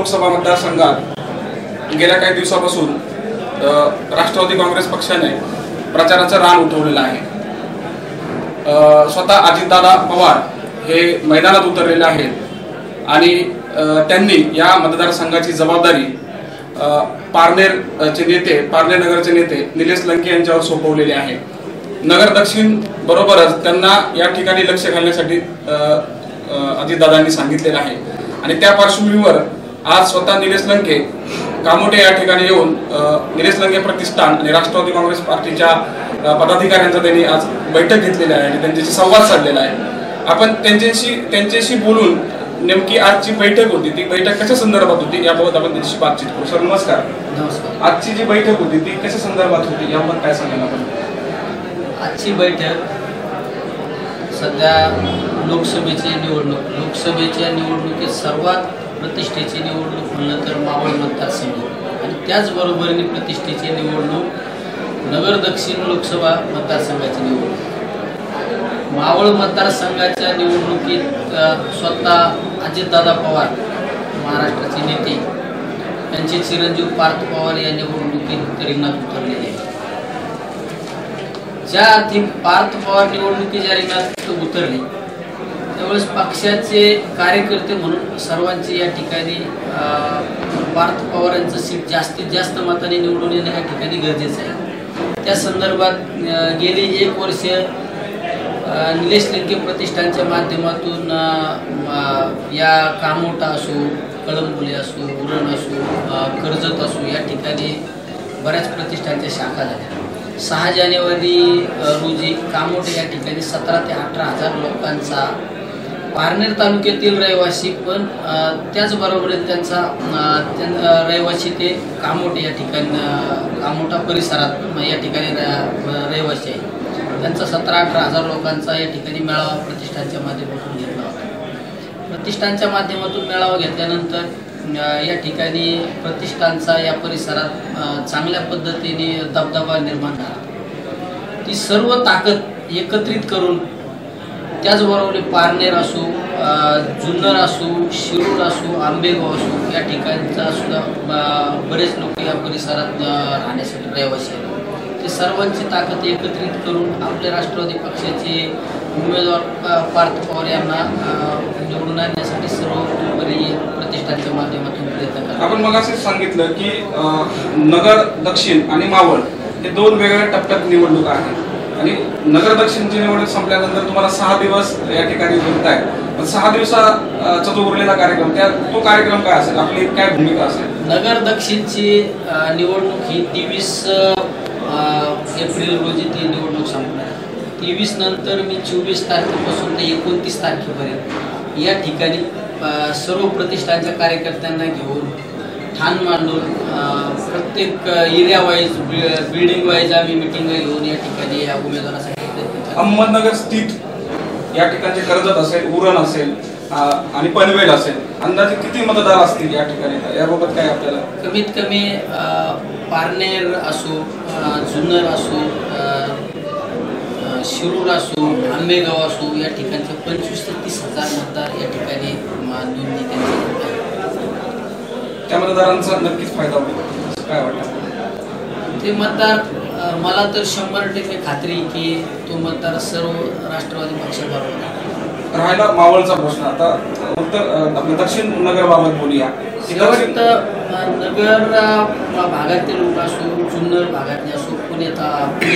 लोकसभा मतदारसंघात गेल्या काही दिवसापासून राष्ट्रवादी काँग्रेस पक्षाने प्रचाराचं रान उठवलेलं आहे. स्वतः अजितदादा पवार हे मैदानात उतरलेले आहेत आणि त्यांनी या मतदारसंघाची जबाबदारी पारनेरचे नेते पारनेर नगरचे नेते निलेश लंके यांच्यावर सोपवलेले आहे. नगर दक्षिण बरोबरच त्यांना या ठिकाणी लक्ष घालण्यासाठी अजितदादांनी सांगितलेलं आहे. आणि त्या पार्श्वभूमीवर आज स्वतः निलेश लंके कामोटे या ठिकाणी येऊन निलेश लंके प्रतिष्ठान आणि राष्ट्रवादी काँग्रेस पार्टीच्या पदाधिकाऱ्यांचा त्यांनी आज बैठक घेतलेली आहे आणि त्यांच्याशी संवाद साधलेला आहे. आपण त्यांच्याशी त्यांच्याशी बोलून नेमकी आजची बैठक होती ती बैठक कशा संदर्भात होती याबाबत आपण त्यांच्याशी बातचीत करू. सर नमस्कार. नमस्कार. आजची जी बैठक होती ती कशा संदर्भात होती याबाबत काय सांगाल आपण? आजची बैठक सध्या लोकसभेची निवडणूक लोकसभेच्या निवडणुकीत सर्वात प्रतिष्ठेची निवडणूक म्हणलं तर मावळ मतदारसंघ. आणि त्याचबरोबरीने प्रतिष्ठेची निवडणूक नगर दक्षिण लोकसभा मतदारसंघाची निवडणूक. मावळ मतदारसंघाच्या निवडणुकीत स्वतः अजितदादा पवार महाराष्ट्राचे नेते. त्यांचे चिरंजीव पार्थ पवार या निवडणुकीत रिंगणात उतरलेले आहेत. ज्या अर्थी पार्थ पवार निवडणुकीच्या रिंगणात उतरले त्यावेळेस पक्षाचे कार्यकर्ते म्हणून सर्वांचे या ठिकाणी पार्थ पवारांचं सीट जास्तीत जास्त मताने निवडून येणं या ठिकाणी गरजेचं आहे. त्या संदर्भात गेली एक वर्ष निलेश लिंके प्रतिष्ठानच्या माध्यमातून या कामोटा असो कळंबुले असो उरण असो कर्जत असो या ठिकाणी बऱ्याच प्रतिष्ठानच्या शाखा झाल्या. सहा जानेवारी रोजी कामोटे या ठिकाणी सतरा ते अठरा हजार लोकांचा पारनेर तालुक्यातील रहिवासी पण त्याचबरोबर त्यांचा त्यां- रहिवासी ते कामोटे या ठिकाणी कामोटा परिसरात या ठिकाणी रहिवासी आहे त्यांचा सतरा अठरा हजार लोकांचा या ठिकाणी मेळावा प्रतिष्ठानच्या माध्यमातून घेतला होता. प्रतिष्ठानच्या माध्यमातून मेळावा घेतल्यानंतर या ठिकाणी प्रतिष्ठानचा या परिसरात चांगल्या पद्धतीने दबदबा निर्माण झाला. ती सर्व ताकद एकत्रित करून त्याचबरोबर पारनेर असो जुन्नर असो शिरूर असो आंबेगाव असो या ठिकाणचा सुद्धा बरेच लोक या परिसरात राहण्यासाठी रहिवासी आहेत. ते सर्वांची ताकद एकत्रित करून आपल्या राष्ट्रवादी पक्षाचे उमेदवार पार्थ पवार यांना निवडून आणण्यासाठी सर्वोपरी प्रतिष्ठानच्या माध्यमातून प्रयत्न करतात. आपण मग असं सांगितलं की नगर दक्षिण आणि मावळ हे दोन वेगळ्या टप्प्यात निवडणूक आहेत. आणि नगर दक्षिणची निवडणूक संपल्यानंतर तुम्हाला सहा दिवस या ठिकाणी आहे पण सहा दिवसाचा जो उरलेला कार्यक्रम. त्या तो कार्यक्रम काय असेल? आपली काय भूमिका असेल? नगर दक्षिणची निवडणूक ही तेवीस एप्रिल रोजी ती निवडणूक संपणार तेवीस नंतर मी चोवीस तारखेपासून ते एकोणतीस तारखेपर्यंत या ठिकाणी सर्व प्रतिष्ठानच्या कार्यकर्त्यांना घेऊन ठाण मांडून प्रत्येक एरिया वाईज बिल्डिंग वाईज आम्ही मिटिंग घेऊन या ठिकाणी या उमेदवारासाठी प्रयत्न करतो. अहमदनगर स्थित या ठिकाणचे कर्जत असेल उरण असेल आणि पनवेल असेल अंदाजे किती मतदार असतील या ठिकाणी याबाबत काय आपल्याला कमीत कमी अ, पारनेर असो अ, जुन्नर असो अ, अ, शिरूर असो आंबेगाव असो या ठिकाणचे पंचवीस ते तीस हजार मतदार या ठिकाणी म, नोंदणी त्यांची. त्या मतदारांचा नक्कीच फायदा होईल. काय वाटतं? ते मतदार मला तर शंभर टक्के खात्री की तो मतदार सर्व राष्ट्रवादी पक्षाबरोबर. राहिला मावळचा प्रश्न. आता उत्तर दक्षिण नगरबाबत बोलूया. शेवट नगर भागातील लोक असो जुन्नर भागातले असो अ, पुणे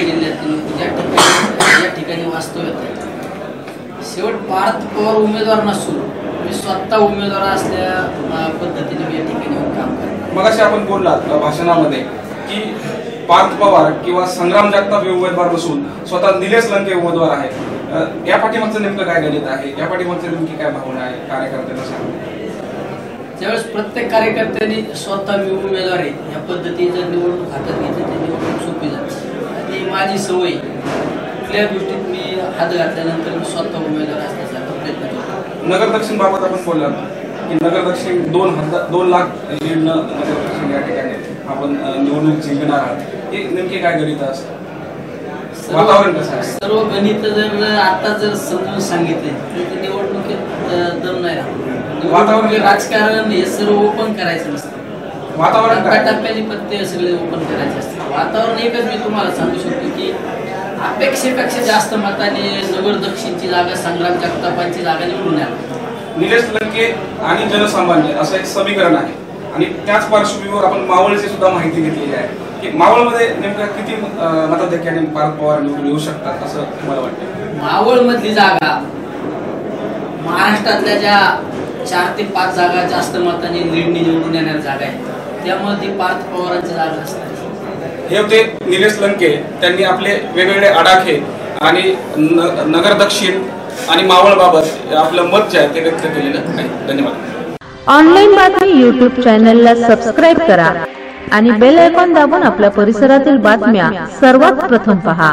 जिल्ह्यातील लोक ज्या ठिकाणी या ठिकाणी वास्तव्यात आहेत शेवट पार्थ पवार उमेदवार नसून मी स्वतः उमेदवार असल्या पद्धतीने मी या ठिकाणी येऊन काम करतो मगाशी आपण बोललात भाषणामध्ये की पार्थ पवार किंवा संग्राम जगताप हे उमेदवार नसून स्वतः निलेश लंके उमेदवार आहे अ, या पाठीमागचं नेमकं काय गणित आहे? या पाठीमागचं नेमकी काय भावना आहे कार्यकर्त्यांना सांगा. ज्यावेळेस प्रत्येक कार्यकर्त्यांनी स्वतः मी उमेदवार आहे या पद्धतीने जर निवडणूक हातात घेतली तर निवडणूक सोपी जाते. आणि माझी सवय कुठल्या गोष्टीत मी हात घातल्यानंतर मी स्वतः उमेदवार असण्याचा प्रयत्न करतो. नगर दक्षिण बाबत आपण बोललात. की नगर दक्षिण दोन हजार दोन लाख लीडनं नगर दक्षिण या ठिकाणी आपण निवडणूक जिंकणार आहात. हे नेमके काय गणित असतं? वातावरण कसं आहे? सर्व गणित जर आता जर समजून सांगितले तर ते निवडणुकीत दम नाही राहत. वातावरण निवडणुकी, राजकारण हे सर्व ओपन करायचं नसतं. वातावरण टप्प्याटप्प्याने पत्ते सगळे ओपन करायचे असतात. वातावरण एकच मी तुम्हाला सांगू शकतो की अपेक्षेपेक्षा जास्त मताने नगर दक्षिणची जागा संग्राम जगतापांची जागा निवडून आली. निलेश लंके आणि जनसामान्य असं एक समीकरण आहे. आणि त्याच पार्श्वभूमीवर आपण मावळची सुद्धा माहिती घेतलेली आहे. की मावळमध्ये नेमक्या किती अं, मताधिक्याने पार्थ पवार निवडून येऊ शकतात असं मला वाटतं? मावळ मधली जागा महाराष्ट्रातल्या ज्या चार ते पाच जागा जास्त मताने लीडने निवडून येणाऱ्या जागा आहेत त्यामुळे ती पार्थ पवारांची जागा असणार. हे होते निलेश लंके त्यांनी आपले वेगवेगळे आडाखे आणि नगर दक्षिण आणि मावळ बाबत आपलं मत जे आहे ते व्यक्त केलेलं आहे. धन्यवाद. ऑनलाईन बातमी यूट्यूब चॅनलला सबस्क्राईब करा आणि बेल आयकॉन दाबून आपल्या परिसरातील बातम्या सर्वात प्रथम पहा.